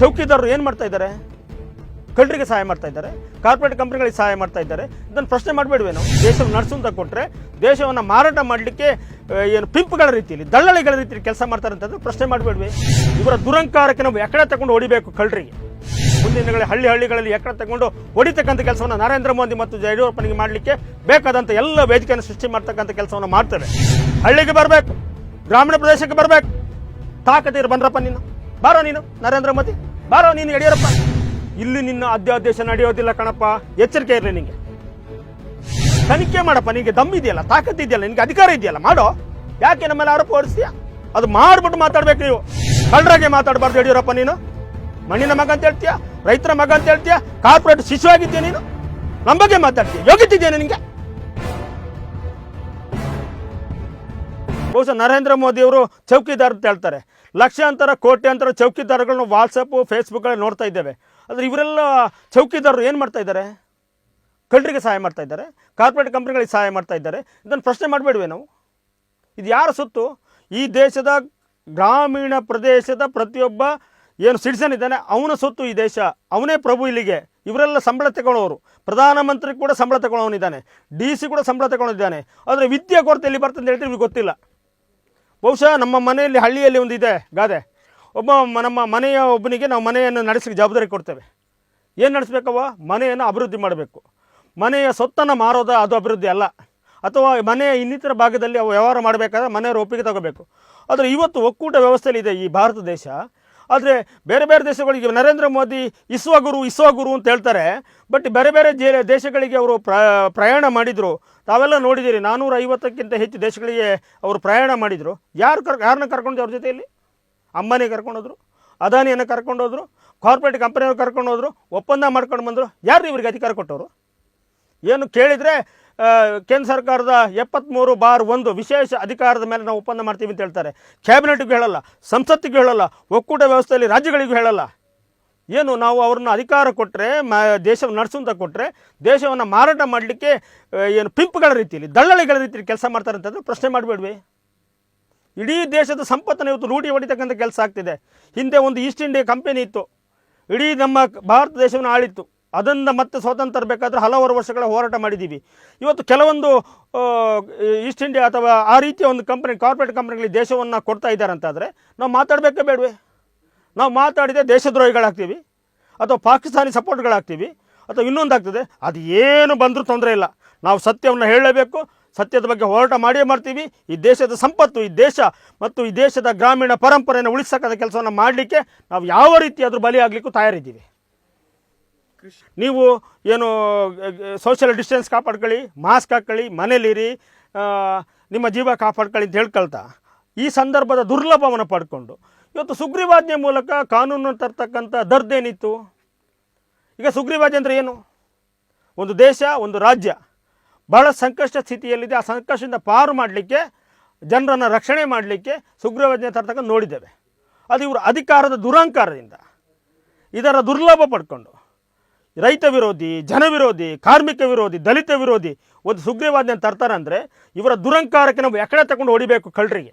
ಚೌಕಿದಾರರು ಏನು ಮಾಡ್ತಾ ಇದ್ದಾರೆ? ಕಳ್ಳರಿಗೆ ಸಹಾಯ ಮಾಡ್ತಾ ಇದ್ದಾರೆ, ಕಾರ್ಪೊರೇಟ್ ಕಂಪ್ನಿಗಳಿಗೆ ಸಹಾಯ ಮಾಡ್ತಾ ಇದ್ದಾರೆ. ಇದನ್ನು ಪ್ರಶ್ನೆ ಮಾಡಬೇಡವೇನು? ದೇಶವನ್ನು ನಡೆಸುವಂತ ಕೊಟ್ಟರೆ ದೇಶವನ್ನು ಮಾರಾಟ ಮಾಡಲಿಕ್ಕೆ ಏನು ಪಿಂಪ್ಗಳ ರೀತಿಯಲ್ಲಿ, ದಳ್ಳಾಳಿಗಳ ರೀತಿಯಲ್ಲಿ ಕೆಲಸ ಮಾಡ್ತಾರೆ ಅಂತಂದ್ರೆ ಪ್ರಶ್ನೆ ಮಾಡಬೇಡ್ವಿ? ಇವರ ದುರಂಕಾರಕ್ಕೆ ನಾವು ಎಕಡೆ ತಗೊಂಡು ಹೊಡಿಬೇಕು ಕಳ್ಳರಿಗೆ. ಮುಂದಿನ ದಿನಗಳಲ್ಲಿ ಹಳ್ಳಿ ಹಳ್ಳಿಗಳಲ್ಲಿ ಎಕಡೆ ತಗೊಂಡು ಹೊಡಿತಕ್ಕಂಥ ಕೆಲಸವನ್ನು ನರೇಂದ್ರ ಮೋದಿ ಮತ್ತು ಯಡಿಯೂರಪ್ಪನಿಗೆ ಮಾಡಲಿಕ್ಕೆ ಬೇಕಾದಂಥ ಎಲ್ಲ ವೇದಿಕೆಯನ್ನು ಸೃಷ್ಟಿ ಮಾಡ್ತಕ್ಕಂಥ ಕೆಲಸವನ್ನು ಮಾಡ್ತಾರೆ ಹಳ್ಳಿಗೆ ಬರಬೇಕು, ಗ್ರಾಮೀಣ ಪ್ರದೇಶಕ್ಕೆ ಬರಬೇಕು. ತಾಕತ್ತಿರು ಬಂದ್ರಪ್ಪ ನೀನು. ಬಾರೋ ನೀನು, ನರೇಂದ್ರ ಮೋದಿ. ಬಾರೋ ನೀನು ಯಡಿಯೂರಪ್ಪ. ಇಲ್ಲಿ ನಿನ್ನ ಅಧ್ಯಾದೇಶ ನಡೆಯೋದಿಲ್ಲ ಕಣಪ್ಪ. ಎಚ್ಚರಿಕೆ ಇರಲಿ ನಿಂಗೆ. ತನಿಖೆ ಮಾಡಪ್ಪ ನಿನಗೆ ದಮ್ ಇದೆಯಲ್ಲ, ತಾಕತ್ ಇದೆಯಲ್ಲ ನಿನಗೆ ಅಧಿಕಾರ ಇದೆಯಲ್ಲ, ಮಾಡೋ. ಯಾಕೆ ನಮ್ಮೆಲ್ಲ ಆರೋಪ ಹೊರಿಸ್ತೀಯ? ಅದು ಮಾಡ್ಬಿಟ್ಟು ಮಾತಾಡ್ಬೇಕು ನೀವು. ಕಳ್ಳರಾಗೆ ಮಾತಾಡಬಾರ್ದು ಯಡಿಯೂರಪ್ಪ ನೀನು. ಮಣ್ಣಿನ ಮಗ ಅಂತ ಹೇಳ್ತೀಯ, ರೈತರ ಮಗ ಅಂತ ಹೇಳ್ತೀಯ, ಕಾರ್ಪೊರೇಟ್ ಶಿಶು ಆಗಿದ್ದೀಯ ನೀನು. ನಮ್ಮ ಬಗ್ಗೆ ಮಾತಾಡ್ತೀಯ. ಇದೆಯಾ ನಿನಗೆ? ಬಹುಶಃ ನರೇಂದ್ರ ಮೋದಿ ಅವರು ಚೌಕಿದಾರ್ ಅಂತ ಹೇಳ್ತಾರೆ. ಲಕ್ಷಾಂತರ, ಕೋಟ್ಯಾಂತರ ಚೌಕಿದಾರಗಳನ್ನ ವಾಟ್ಸಪ್ಪು ಫೇಸ್ಬುಕ್ಗಳಲ್ಲಿ ನೋಡ್ತಾ ಇದ್ದೇವೆ. ಆದರೆ ಇವರೆಲ್ಲ ಚೌಕಿದಾರರು ಏನು ಮಾಡ್ತಾ ಇದ್ದಾರೆ? ಕಳ್ಳರಿಗೆ ಸಹಾಯ ಮಾಡ್ತಾ ಇದ್ದಾರೆ. ಕಾರ್ಪೊರೇಟ್ ಕಂಪ್ನಿಗಳಿಗೆ ಸಹಾಯ ಮಾಡ್ತಾ ಇದ್ದಾರೆ. ಇದನ್ನು ಪ್ರಶ್ನೆ ಮಾಡಬೇಡುವೆ ನಾವು? ಇದು ಯಾರ ಸುತ್ತು? ಈ ದೇಶದ ಗ್ರಾಮೀಣ ಪ್ರದೇಶದ ಪ್ರತಿಯೊಬ್ಬ ಏನು ಸಿಟಿಸನ್ ಇದ್ದಾನೆ, ಅವನ ಸೊತ್ತು ಈ ದೇಶ. ಅವನೇ ಪ್ರಭು ಇಲ್ಲಿಗೆ. ಇವರೆಲ್ಲ ಸಂಬಳ ತಗೊಳ್ಳೋರು. ಪ್ರಧಾನಮಂತ್ರಿ ಕೂಡ ಸಂಬಳ ತಗೊಳ್ಳೋನಿದ್ದಾನೆ ಡಿ ಸಿ ಕೂಡ ಸಂಬಳ ತಗೊಳ್ಳೋನಿದ್ದಾನೆ ಆದರೆ ವಿದ್ಯೆ ಕೊರತೆ ಎಲ್ಲಿ ಬರ್ತದೆ ಅಂತ ಹೇಳ್ತೀವಿ ಗೊತ್ತಿಲ್ಲ. ಬಹುಶಃ ನಮ್ಮ ಮನೆಯಲ್ಲಿ ಹಳ್ಳಿಯಲ್ಲಿ ಒಂದು ಇದೆ ಗಾದೆ. ಒಬ್ಬ ನಮ್ಮ ಮನೆಯ ಒಬ್ಬನಿಗೆ ನಾವು ಮನೆಯನ್ನು ನಡೆಸಲಿಕ್ಕೆ ಜವಾಬ್ದಾರಿ ಕೊಡ್ತೇವೆ. ಏನು ನಡೆಸ್ಬೇಕವ್ವ? ಮನೆಯನ್ನು ಅಭಿವೃದ್ಧಿ ಮಾಡಬೇಕು. ಮನೆಯ ಸೊತ್ತನ್ನು ಮಾರೋದು ಅದು ಅಭಿವೃದ್ಧಿ ಅಲ್ಲ. ಅಥವಾ ಮನೆಯ ಇನ್ನಿತರ ಭಾಗದಲ್ಲಿ ಅವು ವ್ಯವಹಾರ ಮಾಡಬೇಕಾದ್ರೆ ಮನೆಯವರು ಒಪ್ಪಿಗೆ ತಗೋಬೇಕು. ಆದರೆ ಇವತ್ತು ಒಕ್ಕೂಟ ವ್ಯವಸ್ಥೆಯಲ್ಲಿ ಇದೆ ಈ ಭಾರತ ದೇಶ. ಆದರೆ ಬೇರೆ ಬೇರೆ ದೇಶಗಳಿಗೆ ನರೇಂದ್ರ ಮೋದಿ ಇಸ್ವ ಗುರು ಇಸ್ವ ಗುರು ಅಂತ ಹೇಳ್ತಾರೆ. ಬಟ್ ಬೇರೆ ಬೇರೆ ಜಿಲ್ಲೆ ದೇಶಗಳಿಗೆ ಅವರು ಪ್ರ, ಪ್ರಯಾಣ ಮಾಡಿದರು. ತಾವೆಲ್ಲ ನೋಡಿದ್ದೀರಿ ನಾನ್ನೂರ ಐವತ್ತಕ್ಕಿಂತ ಹೆಚ್ಚು ದೇಶಗಳಿಗೆ ಅವರು ಪ್ರಯಾಣ ಮಾಡಿದರು. ಯಾರು ಕರ್, ಯಾರನ್ನ ಕರ್ಕೊಂಡು ಅವ್ರ ಜೊತೆಯಲ್ಲಿ? ಅಂಬಾನಿ ಕರ್ಕೊಂಡೋದ್ರು, ಅದಾನಿಯನ್ನು ಕರ್ಕೊಂಡೋದ್ರು ಕಾರ್ಪೊರೇಟ್ ಕಂಪನಿಯವ್ರು ಕರ್ಕೊಂಡೋದ್ರು, ಒಪ್ಪಂದ ಮಾಡ್ಕೊಂಡು ಬಂದರು. ಯಾರು ಇವರಿಗೆ ಅಧಿಕಾರ ಕೊಟ್ಟವರು? ಏನು ಕೇಳಿದರೆ ಕೇಂದ್ರ ಸರ್ಕಾರದ ಎಪ್ಪತ್ತ್ಮೂರು ಬಾರ್ ಒಂದು ವಿಶೇಷ ಅಧಿಕಾರದ ಮೇಲೆ ನಾವು ಒಪ್ಪಂದ ಮಾಡ್ತೀವಿ ಅಂತ ಹೇಳ್ತಾರೆ. ಕ್ಯಾಬಿನೆಟ್ಗೂ ಹೇಳಲ್ಲ, ಸಂಸತ್ತಿಗೂ ಹೇಳಲ್ಲ, ಒಕ್ಕೂಟ ವ್ಯವಸ್ಥೆಯಲ್ಲಿ ರಾಜ್ಯಗಳಿಗೂ ಹೇಳಲ್ಲ. ಏನು ನಾವು ಅವ್ರನ್ನ ಅಧಿಕಾರ ಕೊಟ್ಟರೆ ಮ, ದೇಶವನ್ನು ನಡೆಸುವಂತ ಕೊಟ್ಟರೆ ದೇಶವನ್ನು ಮಾರಾಟ ಮಾಡಲಿಕ್ಕೆ ಏನು ಪಿಂಪ್ಗಳ ರೀತಿಯಲ್ಲಿ ದಳ್ಳಾಳಿಗಳ ರೀತಿಯಲ್ಲಿ ಕೆಲಸ ಮಾಡ್ತಾರೆ ಅಂತಂದ್ರೆ ಪ್ರಶ್ನೆ ಮಾಡಬೇಡ್ವಿ. ಇಡೀ ದೇಶದ ಸಂಪತ್ತನ್ನು ಇವತ್ತು ರೂಢಿ ಹೊಡಿತಕ್ಕಂಥ ಕೆಲಸ ಆಗ್ತಿದೆ. ಹಿಂದೆ ಒಂದು ಈಸ್ಟ್ ಇಂಡಿಯಾ ಕಂಪನಿ ಇತ್ತು. ಇಡೀ ನಮ್ಮ ಭಾರತ ದೇಶವನ್ನು ಆಳಿತ್ತು. ಅದನ್ನು ಮತ್ತೆ ಸ್ವಾತಂತ್ರ್ಯ ಬೇಕಾದರೆ ಹಲವಾರು ವರ್ಷಗಳ ಹೋರಾಟ ಮಾಡಿದ್ದೀವಿ. ಇವತ್ತು ಕೆಲವೊಂದು ಈಸ್ಟ್ ಇಂಡಿಯಾ ಅಥವಾ ಆ ರೀತಿಯ ಒಂದು ಕಂಪನಿ, ಕಾರ್ಪೊರೇಟ್ ಕಂಪ್ನಿಗಳಿಗೆ ದೇಶವನ್ನು ಕೊಡ್ತಾ ಇದ್ದಾರೆ ಅಂತಾದರೆ ನಾವು ಮಾತಾಡಬೇಕೇ ಬೇಡವೆ. ನಾವು ಮಾತಾಡಿದರೆ ದೇಶದ್ರೋಹಿಗಳಾಗ್ತೀವಿ, ಅಥವಾ ಪಾಕಿಸ್ತಾನಿ ಸಪೋರ್ಟ್ಗಳಾಗ್ತೀವಿ, ಅಥವಾ ಇನ್ನೊಂದು ಆಗ್ತದೆ ಅದು ಏನು ಬಂದರೂ ತೊಂದರೆ ಇಲ್ಲ. ನಾವು ಸತ್ಯವನ್ನು ಹೇಳಲೇಬೇಕು, ಸತ್ಯದ ಬಗ್ಗೆ ಹೋರಾಟ ಮಾಡಿಯೇ ಮಾಡ್ತೀವಿ. ಈ ದೇಶದ ಸಂಪತ್ತು, ಈ ದೇಶ ಮತ್ತು ಈ ದೇಶದ ಗ್ರಾಮೀಣ ಪರಂಪರೆಯನ್ನು ಉಳಿಸಕ್ಕಂಥ ಕೆಲಸವನ್ನು ಮಾಡಲಿಕ್ಕೆ ನಾವು ಯಾವ ರೀತಿ ಅದ್ರ ಬಲಿಯಾಗಲಿಕ್ಕೂ ತಯಾರಿದ್ದೀವಿ. ನೀವು ಏನು ಸೋಷಿಯಲ್ ಡಿಸ್ಟೆನ್ಸ್ ಕಾಪಾಡ್ಕೊಳ್ಳಿ ಮಾಸ್ಕ್ ಹಾಕ್ಕೊಳ್ಳಿ ಮನೇಲಿರಿ ನಿಮ್ಮ ಜೀವ ಕಾಪಾಡ್ಕೊಳ್ಳಿ ಅಂತ ಹೇಳ್ಕೊಳ್ತಾ. ಈ ಸಂದರ್ಭದ ದುರ್ಲಭವನ್ನು ಪಡ್ಕೊಂಡು. ಇವತ್ತು ಸುಗ್ರೀವಾಜ್ಞೆ ಮೂಲಕ ಕಾನೂನು ತರ್ತಕ್ಕಂಥ ದರ್ದೇನಿತ್ತು ಈಗ ಸುಗ್ರೀವಾಜ್ಞೆ ಅಂದರೆ ಏನು? ಒಂದು ದೇಶ, ಒಂದು ರಾಜ್ಯ. ಬಹಳ ಸಂಕಷ್ಟ ಸ್ಥಿತಿಯಲ್ಲಿದೆ. ಆ ಸಂಕಷ್ಟದಿಂದ ಪಾರು ಮಾಡಲಿಕ್ಕೆ, ಜನರನ್ನು ರಕ್ಷಣೆ ಮಾಡಲಿಕ್ಕೆ ಸುಗ್ರೀವಾಜ್ಞೆ ತರ್ತಕ್ಕಂಥ ನೋಡಿದ್ದೇವೆ. ಅದು ಇವರು ಅಧಿಕಾರದ ದುರಹಂಕಾರದಿಂದ ಇದರ ದುರ್ಲಭ ಪಡ್ಕೊಂಡು. ರೈತ ವಿರೋಧಿ, ಜನ ವಿರೋಧಿ, ಕಾರ್ಮಿಕ ವಿರೋಧಿ, ದಲಿತ ವಿರೋಧಿ ಒಂದು ಸುಗ್ರೀವಾಜ್ಞೆ ತರ್ತಾರೆ ಅಂದರೆ ಇವರ ದುರಂಕಾರಕ್ಕೆ ನಾವು ಎಕಡೆ ತಗೊಂಡು ಹೊಡಿಬೇಕು ಕಳ್ಳರಿಗೆ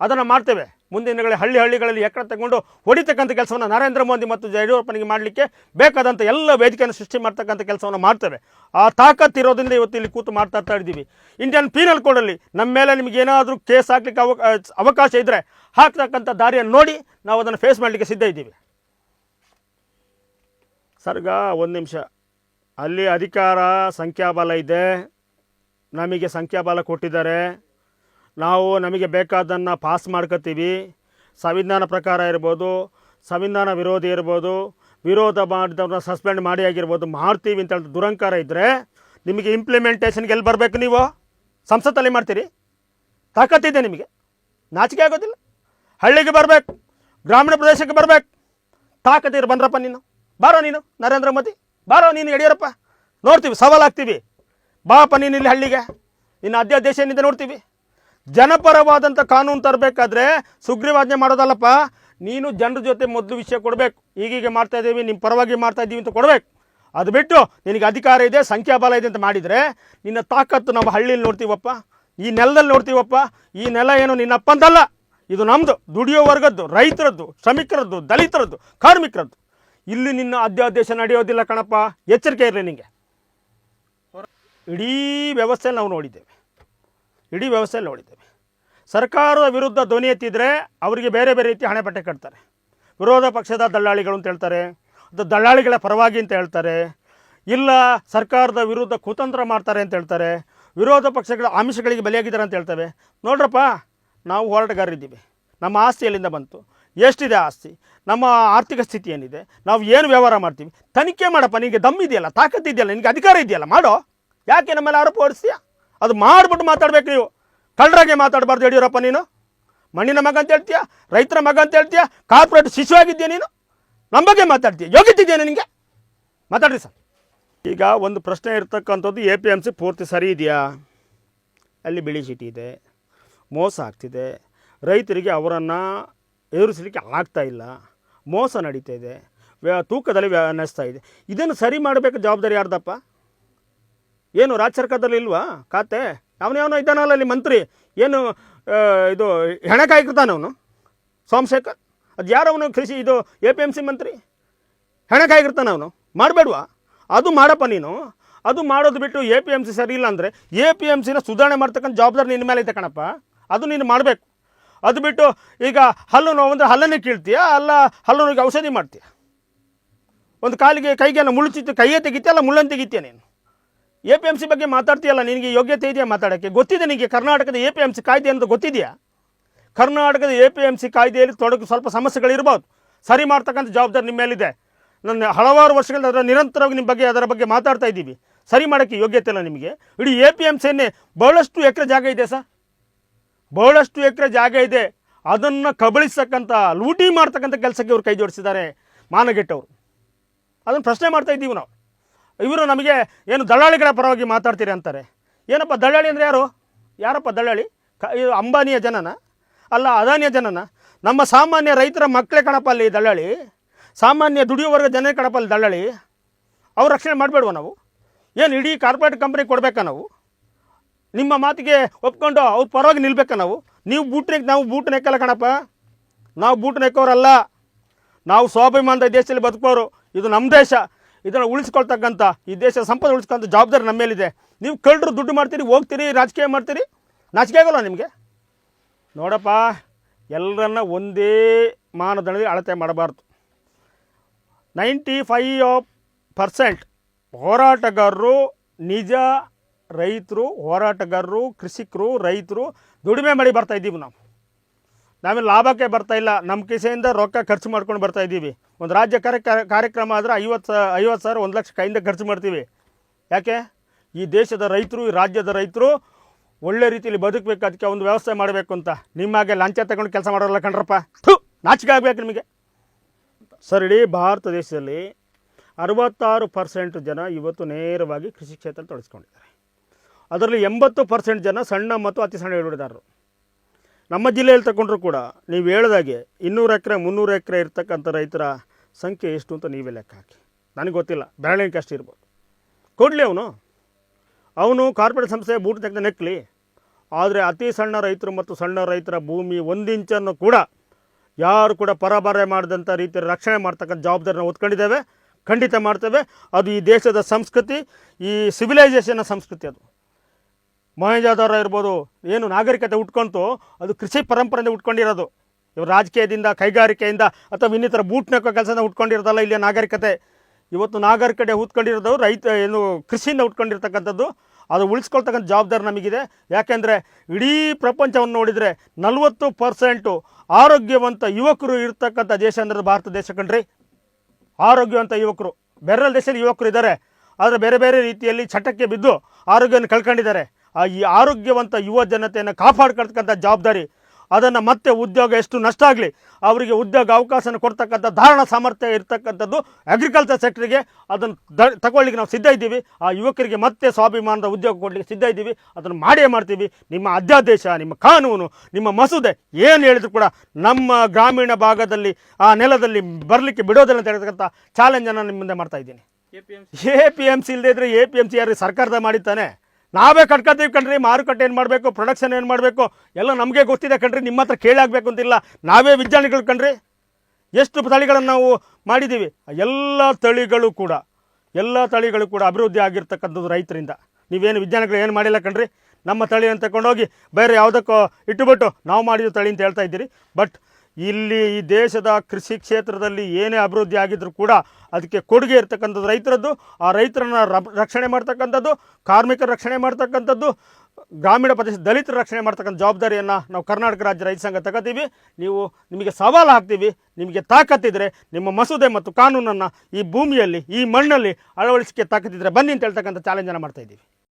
ಅದನ್ನು ಮಾಡ್ತೇವೆ. ಮುಂದಿನ ದಿನಗಳಲ್ಲಿ ಹಳ್ಳಿ ಹಳ್ಳಿಗಳಲ್ಲಿ ಎಕಡೆ ತಗೊಂಡು ಹೊಡಿತಕ್ಕಂಥ ಕೆಲಸವನ್ನು ನರೇಂದ್ರ ಮೋದಿ ಮತ್ತು ಯಡಿಯೂರಪ್ಪನಿಗೆ ಮಾಡಲಿಕ್ಕೆ ಬೇಕಾದಂಥ ಎಲ್ಲ ವೇದಿಕೆಯನ್ನು ಸೃಷ್ಟಿ ಮಾಡ್ತಕ್ಕಂಥ ಕೆಲಸವನ್ನು ಮಾಡ್ತೇವೆ. ಆ ತಾಕತ್ತು ಇರೋದ್ರಿಂದ ಇವತ್ತು ಇಲ್ಲಿ ಕೂತು ಮಾತಾಡ್ತಾ ಇದ್ದೀವಿ. ಇಂಡಿಯನ್ ಪೀನಲ್ ಕೋಡಲ್ಲಿ ನಮ್ಮ ಮೇಲೆ ನಿಮಗೆ ಏನಾದರೂ ಕೇಸ್ ಹಾಕ್ಲಿಕ್ಕೆ ಅವ ಅವಕಾಶ ಇದ್ದರೆ ಹಾಕ್ತಕ್ಕಂಥ ದಾರಿಯನ್ನು ನೋಡಿ ನಾವು ಅದನ್ನು ಫೇಸ್ ಮಾಡಲಿಕ್ಕೆ ಸಿದ್ಧ ಇದ್ದೀವಿ. ಸರ್ಗ, ಒಂದು ನಿಮಿಷ. ಅಲ್ಲಿ ಅಧಿಕಾರ, ಸಂಖ್ಯಾಬಲ ಇದೆ. ನಮಗೆ ಸಂಖ್ಯಾಬಲ ಕೊಟ್ಟಿದ್ದಾರೆ. ನಾವು ನಮಗೆ ಬೇಕಾದ್ದನ್ನು ಪಾಸ್ ಮಾಡ್ಕೋತೀವಿ ಸಂವಿಧಾನ ಪ್ರಕಾರ ಇರ್ಬೋದು, ಸಂವಿಧಾನ ವಿರೋಧಿ ಇರ್ಬೋದು, ವಿರೋಧ ಮಾಡಿದವ್ರನ್ನ ಸಸ್ಪೆಂಡ್ ಮಾಡಿ ಆಗಿರ್ಬೋದು, ಮಾಡ್ತೀವಿ ಅಂತ ಹೇಳಿ ದುರಂಕಾರ ಇದ್ದರೆ ನಿಮಗೆ ಇಂಪ್ಲಿಮೆಂಟೇಷನ್ಗೆ ಎಲ್ಲಿ ಬರಬೇಕು ನೀವು? ಸಂಸತ್ತಲ್ಲಿ ಮಾಡ್ತೀರಿ? ತಾಕತ್ತಿದೆ ನಿಮಗೆ? ನಾಚಿಕೆ ಆಗೋದಿಲ್ಲ. ಹಳ್ಳಿಗೆ ಬರಬೇಕು, ಗ್ರಾಮೀಣ ಪ್ರದೇಶಕ್ಕೆ ಬರಬೇಕು. ತಾಕತ್ತಿರು ಬಂದ್ರಪ್ಪ ನೀನು. ಬಾರೋ ನೀನು, ನರೇಂದ್ರ ಮೋದಿ. ಬಾರೋ ನೀನು, ಯಡಿಯೂರಪ್ಪ. ನೋಡ್ತೀವಿ, ಸವಾಲಾಗ್ತೀವಿ. ಬಾಪ, ನೀನು ಇಲ್ಲಿ ಹಳ್ಳಿಗೆ. ಇನ್ನು ಅಧ್ಯಾದೇಶ ಏನಿದೆ ನೋಡ್ತೀವಿ. ಜನಪರವಾದಂಥ ಕಾನೂನು ತರಬೇಕಾದ್ರೆ ಸುಗ್ರೀವಾಜ್ಞೆ ಮಾಡೋದಲ್ಲಪ್ಪ. ನೀನು ಜನರ ಜೊತೆ ಮೊದಲು ವಿಷಯ ಕೊಡಬೇಕು. ಈಗೀಗ ಮಾಡ್ತಾ ಇದ್ದೀವಿ ನಿಮ್ಮ ಪರವಾಗಿ ಮಾಡ್ತಾ ಇದ್ದೀವಿ ಅಂತ ಕೊಡಬೇಕು. ಅದು ಬಿಟ್ಟು ನಿನಗೆ ಅಧಿಕಾರ ಇದೆ, ಸಂಖ್ಯಾಬಲ ಇದೆ ಅಂತ ಮಾಡಿದರೆ ನಿನ್ನ ತಾಕತ್ತು ನಾವು ಹಳ್ಳಿಯಲ್ಲಿ ನೋಡ್ತೀವಪ್ಪ. ಈ ನೆಲದಲ್ಲಿ ನೋಡ್ತೀವಪ್ಪ. ಈ ನೆಲ ಏನು ನಿನ್ನ ಅಪ್ಪಂದಲ್ಲ ಇದು ನಮ್ಮದು ದುಡಿಯೋ ವರ್ಗದ್ದು ರೈತರದ್ದು, ಶ್ರಮಿಕರದ್ದು, ದಲಿತರದ್ದು, ಕಾರ್ಮಿಕರದ್ದು. ಇಲ್ಲಿ ನಿನ್ನ ಅಧ್ಯಾದೇಶ ನಡೆಯೋದಿಲ್ಲ ಕಣಪ್ಪ. ಎಚ್ಚರಿಕೆ ಇರಲಿ ನಿಮಗೆ ಇಡೀ ವ್ಯವಸ್ಥೆ ನಾವು ನೋಡಿದ್ದೇವೆ. ಇಡೀ ವ್ಯವಸ್ಥೆಯಲ್ಲಿ ನೋಡಿದ್ದೇವೆ. ಸರ್ಕಾರದ ವಿರುದ್ಧ ಧ್ವನಿ ಎತ್ತಿದರೆ ಅವರಿಗೆ ಬೇರೆ ಬೇರೆ ರೀತಿ ಹಣೆಪಟ್ಟೆ ಕಟ್ತಾರೆ. ವಿರೋಧ ಪಕ್ಷದ ದಳ್ಳಾಳಿಗಳು ಅಂತ ಹೇಳ್ತಾರೆ. ಅದು ದಳ್ಳಾಳಿಗಳ ಪರವಾಗಿ ಅಂತ ಹೇಳ್ತಾರೆ. ಇಲ್ಲ ಸರ್ಕಾರದ ವಿರುದ್ಧ ಕುತಂತ್ರ ಮಾಡ್ತಾರೆ ಅಂತ ಹೇಳ್ತಾರೆ. ವಿರೋಧ ಪಕ್ಷಗಳ ಆಮಿಷಗಳಿಗೆ ಬಲಿಯಾಗಿದ್ದಾರೆ ಅಂತ ಹೇಳ್ತವೆ. ನೋಡ್ರಪ್ಪ, ನಾವು ಹೋರಾಟಗಾರರಿದ್ದೀವಿ. ನಮ್ಮ ಆಸ್ತಿ ಎಲ್ಲಿಂದ ಬಂತು. ಎಷ್ಟಿದೆ ಆಸ್ತಿ? ನಮ್ಮ ಆರ್ಥಿಕ ಸ್ಥಿತಿ ಏನಿದೆ? ನಾವು ಏನು ವ್ಯವಹಾರ ಮಾಡ್ತೀವಿ? ತನಿಖೆ ಮಾಡಪ್ಪ ನಿನಗೆ ದಮ್ ಇದೆಯಲ್ಲ, ತಾಕತ್ತು ಇದೆಯಲ್ಲ ನಿನಗೆ ಅಧಿಕಾರ ಇದೆಯಲ್ಲ, ಮಾಡೋ. ಯಾಕೆ ನಮ್ಮೆಲ್ಲ ಆರೋಪ ಹೊರಿಸ್ತೀಯ? ಅದು ಮಾಡಿಬಿಟ್ಟು ಮಾತಾಡ್ಬೇಕು ನೀವು. ಕಳ್ಳರಾಗೆ ಮಾತಾಡಬಾರ್ದು ಯಡಿಯೂರಪ್ಪ ನೀನು. ಮಣ್ಣಿನ ಮಗ ಅಂತ ಹೇಳ್ತೀಯ, ರೈತರ ಮಗ ಅಂತ ಹೇಳ್ತೀಯ, ಕಾರ್ಪೊರೇಟ್ ಶಿಶು ಆಗಿದ್ದೀಯ ನೀನು? ನಮ್ಮ ಬಗ್ಗೆ ಮಾತಾಡ್ತೀಯ. ಯೋಗ್ಯತಿದೆಯಾ ನಿನಗೆ? ಮಾತಾಡ್ರಿ ಸರ್. ಈಗ ಒಂದು ಪ್ರಶ್ನೆ ಇರ್ತಕ್ಕಂಥದ್ದು ಎ ಪಿ ಎಂ ಸಿ ಪೂರ್ತಿ ಸರಿ ಇದೆಯಾ? ಅಲ್ಲಿ ಬಿಳಿ ಚೀಟಿ ಇದೆ, ಮೋಸ ಆಗ್ತಿದೆ. ರೈತರಿಗೆ ಅವರನ್ನು ಎದುರಿಸಲಿಕ್ಕೆ ಆಗ್ತಾ ಇಲ್ಲ. ಮೋಸ ನಡೀತಾ ಇದೆ. ವ್ಯ, ತೂಕದಲ್ಲಿ ವ್ಯ ನಡೆಸ್ತಾ ಇದೆ. ಇದನ್ನು ಸರಿ ಮಾಡಬೇಕು ಜವಾಬ್ದಾರಿ ಯಾರ್ದಪ್ಪ? ಏನು, ರಾಜ್ಯ ಸರ್ಕಾರದಲ್ಲಿ ಇಲ್ವಾ? ಖಾತೆ? ಅವನು ಯಾವನೋ ಇದ್ದಾನಲ್ಲ ಅಲ್ಲಿ ಮಂತ್ರಿ. ಏನು ಇದು ಹೆಣಕಾಯ್ಕಿರ್ತಾನೆ ಅವನು? ಸೋಮಶೇಖರ್? ಅದು ಯಾರು ಅವನು ಕೃಷಿ, ಇದು, ಎ ಪಿ ಎಂ ಸಿ ಮಂತ್ರಿ? ಹೆಣಕಾಯ್ಕಿರ್ತಾನೆ ಅವನು? ಮಾಡಬೇಡ್ವಾ? ಅದು ಮಾಡಪ್ಪ ನೀನು. ಅದು ಮಾಡೋದು ಬಿಟ್ಟು ಎ ಪಿ ಎಂ ಸಿ ಸರಿ ಇಲ್ಲ ಅಂದರೆ ಎ ಪಿ ಎಂ ಸಿನ ಸುಧಾರಣೆ ಮಾಡ್ತಕ್ಕಂಥ ಜವಾಬ್ದಾರಿ ನಿನ್ನ ಮೇಲೆ ಐತೆ ಕಣಪ್ಪ. ಅದು ನೀನು ಮಾಡಬೇಕು. ಅದು ಬಿಟ್ಟು ಈಗ ಹಲ್ಲು ನೋವು ಅಂದರೆ ಹಲ್ಲನ್ನೇ ಕೀಳ್ತೀಯ? ಅಲ್ಲ ಹಲ್ಲು ನೋವಿಗೆ ಔಷಧಿ ಮಾಡ್ತೀಯ? ಒಂದು ಕಾಲಿಗೆ ಕೈಗೆ ಎಲ್ಲ ಮುಳುಚಿತ್ತು, ಕೈಯೇ ತೆಗಿತೀಯ ಅಲ್ಲ, ಮುಳ್ಳನ್ನು ತೆಗಿತೀಯ ನೀನು? ಎ ಪಿ ಎಂ ಸಿ ಬಗ್ಗೆ ಮಾತಾಡ್ತೀಯಲ್ಲ, ನಿನಗೆ ಯೋಗ್ಯತೆ ಇದೆಯಾ ಮಾತಾಡೋಕ್ಕೆ? ಗೊತ್ತಿದೆ ನಿನಗೆ ಕರ್ನಾಟಕದ ಎ ಪಿ ಎಂ ಸಿ ಕಾಯ್ದೆ ಅಂತ ಗೊತ್ತಿದೆಯಾ? ಕರ್ನಾಟಕದ ಎ ಪಿ ಎಂ ಸಿ ಕಾಯ್ದೆಯಲ್ಲಿ ತೊಡಗು ಸ್ವಲ್ಪ ಸಮಸ್ಯೆಗಳಿರ್ಬೋದು. ಸರಿ ಮಾಡ್ತಕ್ಕಂಥ ಜವಾಬ್ದಾರಿ ನಿಮ್ಮ ಮೇಲಿದೆ. ನನ್ನ ಹಲವಾರು ವರ್ಷಗಳಿಂದ ಅದರ ನಿರಂತರವಾಗಿ ನಿಮ್ಮ ಬಗ್ಗೆ, ಅದರ ಬಗ್ಗೆ ಮಾತಾಡ್ತಾ ಇದ್ದೀವಿ. ಸರಿ ಮಾಡೋಕ್ಕೆ ಯೋಗ್ಯತೆ ಇಲ್ಲ ನಿಮಗೆ. ಇಡೀ ಎ ಪಿ ಎಂ ಸಿಯನ್ನೇ ಬಹಳಷ್ಟು ಎಕರೆ ಜಾಗ ಇದೆ ಸರ್. ಬಹಳಷ್ಟು ಎಕರೆ ಜಾಗ ಇದೆ. ಅದನ್ನು ಕಬಳಿಸ್ತಕ್ಕಂಥ, ಲೂಟಿ ಮಾಡ್ತಕ್ಕಂಥ ಕೆಲಸಕ್ಕೆ ಇವರು ಕೈ ಜೋಡಿಸಿದ್ದಾರೆ ಮಾನಗೆಟ್ಟವರು. ಅದನ್ನು ಪ್ರಶ್ನೆ ಮಾಡ್ತಾ ಇದ್ದೀವಿ ನಾವು. ಇವರು ನಮಗೆ ಏನು ದಳ್ಳಾಳಿಗಳ ಪರವಾಗಿ ಮಾತಾಡ್ತೀರಿ ಅಂತಾರೆ. ಏನಪ್ಪ ದಳ್ಳಾಳಿ ಅಂದರೆ ಯಾರು? ಯಾರಪ್ಪ ದಳ್ಳಾಳಿ? ಕ ಅಂಬಾನಿಯ ಜನನ? ಅಲ್ಲ, ಅದಾನಿಯ ಜನನ? ನಮ್ಮ ಸಾಮಾನ್ಯ ರೈತರ ಮಕ್ಕಳೇ ಕಣಪ್ಪ ಅಲ್ಲಿ ದಳ್ಳಾಳಿ. ಸಾಮಾನ್ಯ ದುಡಿಯೋ ವರ್ಗ ಜನ ಕಣಪ್ಪ ಅಲ್ಲಿ ದಳ್ಳಾಳಿ. ಅವ್ರ ರಕ್ಷಣೆ ಮಾಡಬೇಡುವ ನಾವು? ಏನು ಇಡೀ ಕಾರ್ಪೊರೇಟ್ ಕಂಪ್ನಿಗೆ ಕೊಡಬೇಕಾ ನಾವು? ನಿಮ್ಮ ಮಾತಿಗೆ ಒಪ್ಕೊಂಡು ಅವ್ರ ಪರವಾಗಿ ನಿಲ್ಬೇಕಾ ನಾವು? ನೀವು ಬೂಟ್ ನೆಕ್ ನಾವು ಬೂಟ್ ನೆಕ್ಕಲ್ಲ ಕಣಪ್ಪ. ನಾವು ಬೂಟ್ ನೆಕ್ಕೋರಲ್ಲ ನಾವು ಸ್ವಾಭಿಮಾನದ ದೇಶದಲ್ಲಿ ಬದುಕೋರು ಇದು ನಮ್ಮ ದೇಶ. ಇದನ್ನು ಉಳಿಸ್ಕೊಳ್ತಕ್ಕಂಥ, ಈ ದೇಶದ ಸಂಪದ ಉಳಿಸ್ಕೊಂಥ ಜವಾಬ್ದಾರಿ ನಮ್ಮ ಮೇಲಿದೆ. ನೀವು ಕಳ್ಳರು ದುಡ್ಡು ಮಾಡ್ತೀರಿ, ಹೋಗ್ತೀರಿ, ರಾಜಕೀಯ ಮಾಡ್ತೀರಿ? ನಾಚಿಕೆ ಆಗೋಲ್ಲ ನಿಮಗೆ? ನೋಡಪ್ಪ, ಎಲ್ಲರನ್ನ ಒಂದೇ ಮಾನದಂಡದಲ್ಲಿ ಅಳತೆ ಮಾಡಬಾರ್ದು. ನೈಂಟಿ ಫೈವ್ ಪರ್ಸೆಂಟ್ ಹೋರಾಟಗಾರರು ನಿಜ ರೈತರು, ಹೋರಾಟಗಾರರು, ಕೃಷಿಕರು, ರೈತರು ದುಡಿಮೆ ಮಾಡಿ ಬರ್ತಾ ಇದ್ದೀವಿ ನಾವು. ನಾವೇನು ಲಾಭಕ್ಕೆ ಬರ್ತಾ ಇಲ್ಲ ನಮ್ಮ ಕಿಸೆಯಿಂದ ರೊಕ್ಕ ಖರ್ಚು ಮಾಡ್ಕೊಂಡು ಬರ್ತಾ ಇದ್ದೀವಿ. ಒಂದು ರಾಜ್ಯ ಕಾರ್ಯ, ಕಾರ್ಯಕ್ರಮ ಆದರೆ ಐವತ್ತು ಐವತ್ತು ಸಾವಿರ, ಒಂದು ಲಕ್ಷ ಕೈಯಿಂದ ಖರ್ಚು ಮಾಡ್ತೀವಿ. ಯಾಕೆ? ಈ ದೇಶದ ರೈತರು, ಈ ರಾಜ್ಯದ ರೈತರು ಒಳ್ಳೆ ರೀತಿಯಲ್ಲಿ ಬದುಕಬೇಕು ಅದಕ್ಕೆ ಒಂದು ವ್ಯವಸ್ಥೆ ಮಾಡಬೇಕು ಅಂತ. ನಿಮ್ಮಾಗೆ ಲಂಚ ತಗೊಂಡು ಕೆಲಸ ಮಾಡೋಲ್ಲ ಕಣ್ರಪ್ಪ ಥು, ನಾಚಿಕೆ ಆಗಬೇಕು ನಿಮಗೆ. ಸರ್, ಇಡೀ ಭಾರತ ದೇಶದಲ್ಲಿ ಅರವತ್ತಾರು ಪರ್ಸೆಂಟ್ ಜನ ಇವತ್ತು ನೇರವಾಗಿ ಕೃಷಿ ಕ್ಷೇತ್ರ ತೊಡಗಿಸ್ಕೊಂಡಿದ್ದಾರೆ ಅದರಲ್ಲಿ ಎಂಬತ್ತು ಪರ್ಸೆಂಟ್ ಜನ ಸಣ್ಣ ಮತ್ತು ಅತಿ ಸಣ್ಣ ಹಿಡುವಳಿದಾರರು ನಮ್ಮ ಜಿಲ್ಲೆಯಲ್ಲಿ ತಗೊಂಡ್ರು ಕೂಡ ನೀವು ಹೇಳ್ದಾಗೆ ಇನ್ನೂರು ಎಕರೆ, ಮುನ್ನೂರು ಎಕರೆ ಇರ್ತಕ್ಕಂಥ ರೈತರ ಸಂಖ್ಯೆ ಎಷ್ಟು ಅಂತ ನೀವೇ ಲೆಕ್ಕ ಹಾಕಿ. ನನಗೆ ಗೊತ್ತಿಲ್ಲ. ಬೆರಳಿನ ಕಷ್ಟ ಇರ್ಬೋದು. ಕೊಡಲಿ ಅವನು. ಅವನು ಕಾರ್ಪೊರೇಟ್ ಸಂಸ್ಥೆ ಬೂಟ್ ತೆಗೆದ ನೆಕ್ಕಲಿ ಆದರೆ ಅತಿ ಸಣ್ಣ ರೈತರು ಮತ್ತು ಸಣ್ಣ ರೈತರ ಭೂಮಿ ಒಂದಿಂಚನ್ನು ಕೂಡ ಯಾರು ಕೂಡ ಪರಬಾರೆ ಮಾಡಿದಂಥ ರೀತಿಯಲ್ಲಿ ರಕ್ಷಣೆ ಮಾಡ್ತಕ್ಕಂಥ ಜವಾಬ್ದಾರಿನ ಒತ್ಕೊಂಡಿದ್ದೇವೆ ಖಂಡಿತ ಮಾಡ್ತೇವೆ. ಅದು ಈ ದೇಶದ ಸಂಸ್ಕೃತಿ, ಈ ಸಿವಿಲೈಸೇಷನ್ನ ಸಂಸ್ಕೃತಿ ಅದು. ಮೊಹಂಜಾದಾರ ಇರ್ಬೋದು, ಏನು ನಾಗರಿಕತೆ ಉಟ್ಕೊಂತು, ಅದು ಕೃಷಿ ಪರಂಪರೆಯಿಂದ ಉಟ್ಕೊಂಡಿರೋದು. ಇವರು ರಾಜಕೀಯದಿಂದ, ಕೈಗಾರಿಕೆಯಿಂದ ಅಥವಾ ಇನ್ನಿತರ ಬೂಟ್ ನೆಕ್ಕೋ ಕೆಲಸದಿಂದ ಉಟ್ಕೊಂಡಿರೋದಲ್ಲ ಇಲ್ಲಿಯ ನಾಗರಿಕತೆ. ಇವತ್ತು ನಾಗರಿಕತೆ ಉತ್ಕೊಂಡಿರೋದು ರೈತ, ಏನು ಕೃಷಿಯಿಂದ ಉಟ್ಕೊಂಡಿರ್ತಕ್ಕಂಥದ್ದು, ಅದು ಉಳಿಸ್ಕೊಳ್ತಕ್ಕಂಥ ಜವಾಬ್ದಾರಿ ನಮಗಿದೆ. ಯಾಕೆಂದರೆ ಇಡೀ ಪ್ರಪಂಚವನ್ನು ನೋಡಿದರೆ ನಲವತ್ತು ಪರ್ಸೆಂಟು ಆರೋಗ್ಯವಂತ ಯುವಕರು ಇರ್ತಕ್ಕಂಥ ದೇಶ ಅಂದರೆ ಭಾರತ ದೇಶ ಕಣ್ರಿ. ಆರೋಗ್ಯವಂತ ಯುವಕರು ಬೇರೆ ದೇಶದಲ್ಲಿ ಯುವಕರು ಇದ್ದಾರೆ. ಆದರೆ ಬೇರೆ ಬೇರೆ ರೀತಿಯಲ್ಲಿ ಚಟಕ್ಕೆ ಬಿದ್ದು ಆರೋಗ್ಯವನ್ನು ಕಳ್ಕೊಂಡಿದ್ದಾರೆ. ಆ ಈ ಆರೋಗ್ಯವಂತ ಯುವ ಜನತೆಯನ್ನು ಕಾಪಾಡ್ಕೊಳ್ತಕ್ಕಂಥ ಜವಾಬ್ದಾರಿ ಅದನ್ನು ಮತ್ತೆ ಉದ್ಯೋಗ ಎಷ್ಟು ನಷ್ಟ ಆಗಲಿ ಅವರಿಗೆ ಉದ್ಯೋಗ ಅವಕಾಶನ ಕೊಡ್ತಕ್ಕಂಥ ಧಾರಣ ಸಾಮರ್ಥ್ಯ ಇರ್ತಕ್ಕಂಥದ್ದು ಅಗ್ರಿಕಲ್ಚರ್ ಸೆಕ್ಟ್ರಿಗೆ ಅದನ್ನು ದ ತಗೊಳ್ಳಿಕ್ಕೆ ನಾವು ಸಿದ್ಧ ಇದ್ದೀವಿ. ಆ ಯುವಕರಿಗೆ ಮತ್ತೆ ಸ್ವಾಭಿಮಾನದ ಉದ್ಯೋಗ ಕೊಡಲಿಕ್ಕೆ ಸಿದ್ಧ ಇದ್ದೀವಿ. ಅದನ್ನು ಮಾಡೇ ಮಾಡ್ತೀವಿ. ನಿಮ್ಮ ಅಧ್ಯಾದೇಶ ನಿಮ್ಮ ಕಾನೂನು ನಿಮ್ಮ ಮಸೂದೆ ಏನು ಹೇಳಿದ್ರು ಕೂಡ ನಮ್ಮ ಗ್ರಾಮೀಣ ಭಾಗದಲ್ಲಿ ಆ ನೆಲದಲ್ಲಿ ಬರಲಿಕ್ಕೆ ಬಿಡೋದಿಲ್ಲ ಅಂತ ಹೇಳ್ತಕ್ಕಂಥ ಚಾಲೆಂಜನ್ನು ನಿಮ್ಮ ಮುಂದೆ ಮಾಡ್ತಾ ಇದ್ದೀನಿ. ಎ ಪಿ ಎಂ ಸಿ ಇಲ್ಲದೇ ಇದ್ದರೆ ಎ ಪಿ ಎಂ ಸಿ ಯಾರು ಸರ್ಕಾರದ ಮಾಡಿತ್ತಾನೆ ನಾವೇ ಕಟ್ಕೊತೀವಿ ಕಣ್ರಿ, ಮಾರುಕಟ್ಟೆ ಏನು ಮಾಡಬೇಕು ಪ್ರೊಡಕ್ಷನ್ ಏನು ಮಾಡಬೇಕು, ಎಲ್ಲ ನಮಗೆ ಗೊತ್ತಿದೆ ಕಣ್ರಿ, ನಿಮ್ಮ ಹತ್ರ ಕೇಳಾಗಬೇಕು ಅಂತಿಲ್ಲ. ನಾವೇ ವಿಜ್ಞಾನಿಗಳು ಕಣ್ರಿ. ಎಷ್ಟು ತಳಿಗಳನ್ನು ನಾವು ಮಾಡಿದ್ದೀವಿ ಎಲ್ಲ ತಳಿಗಳು ಕೂಡ, ಎಲ್ಲ ತಳಿಗಳು ಕೂಡ ಅಭಿವೃದ್ಧಿ ಆಗಿರ್ತಕ್ಕಂಥದ್ದು ರೈತರಿಂದ. ನೀವೇನು ವಿಜ್ಞಾನಿಗಳು ಏನು ಮಾಡಿಲ್ಲ ಕಣ್ರಿ? ನಮ್ಮ ತಳಿಯನ್ನು ತಗೊಂಡೋಗಿ ಬೇರೆ ಯಾವುದಕ್ಕೋ ಇಟ್ಟುಬಿಟ್ಟು ನಾವು ಮಾಡಿದ ತಳಿ ಅಂತ ಹೇಳ್ತಾ ಇದ್ದೀರಿ. ಬಟ್ ಇಲ್ಲಿ ಈ ದೇಶದ ಕೃಷಿ ಕ್ಷೇತ್ರದಲ್ಲಿ ಏನೇ ಅಭಿವೃದ್ಧಿ ಆಗಿದ್ರೂ ಕೂಡ ಅದಕ್ಕೆ ಕೊಡುಗೆ ಇರ್ತಕ್ಕಂಥದ್ದು ರೈತರದ್ದು, ಆ ರೈತರನ್ನ ರಕ್ಷಣೆ ಮಾಡ್ತಕ್ಕಂಥದ್ದು, ಕಾರ್ಮಿಕರ ರಕ್ಷಣೆ ಮಾಡ್ತಕ್ಕಂಥದ್ದು, ಗ್ರಾಮೀಣ ಪ್ರದೇಶ ದಲಿತರ ರಕ್ಷಣೆ ಮಾಡ್ತಕ್ಕಂಥ ಜವಾಬ್ದಾರಿಯನ್ನು ನಾವು ಕರ್ನಾಟಕ ರಾಜ್ಯ ರೈತ ಸಂಘ ತಗೋತೀವಿ. ನೀವು ನಿಮಗೆ ಸವಾಲು ಹಾಕ್ತೀವಿ, ನಿಮಗೆ ತಾಕತ್ತಿದ್ರೆ ನಿಮ್ಮ ಮಸೂದೆ ಮತ್ತು ಕಾನೂನನ್ನು ಈ ಭೂಮಿಯಲ್ಲಿ, ಈ ಮಣ್ಣಲ್ಲಿ ಅಳವಡಿಸಿಕೆ ತಾಕತ್ತಿದ್ರೆ ಬನ್ನಿ ಅಂತ ಹೇಳ್ತಕ್ಕಂಥ ಚಾಲೆಂಜನ್ನು ಮಾಡ್ತಾ ಇದ್ದೀವಿ.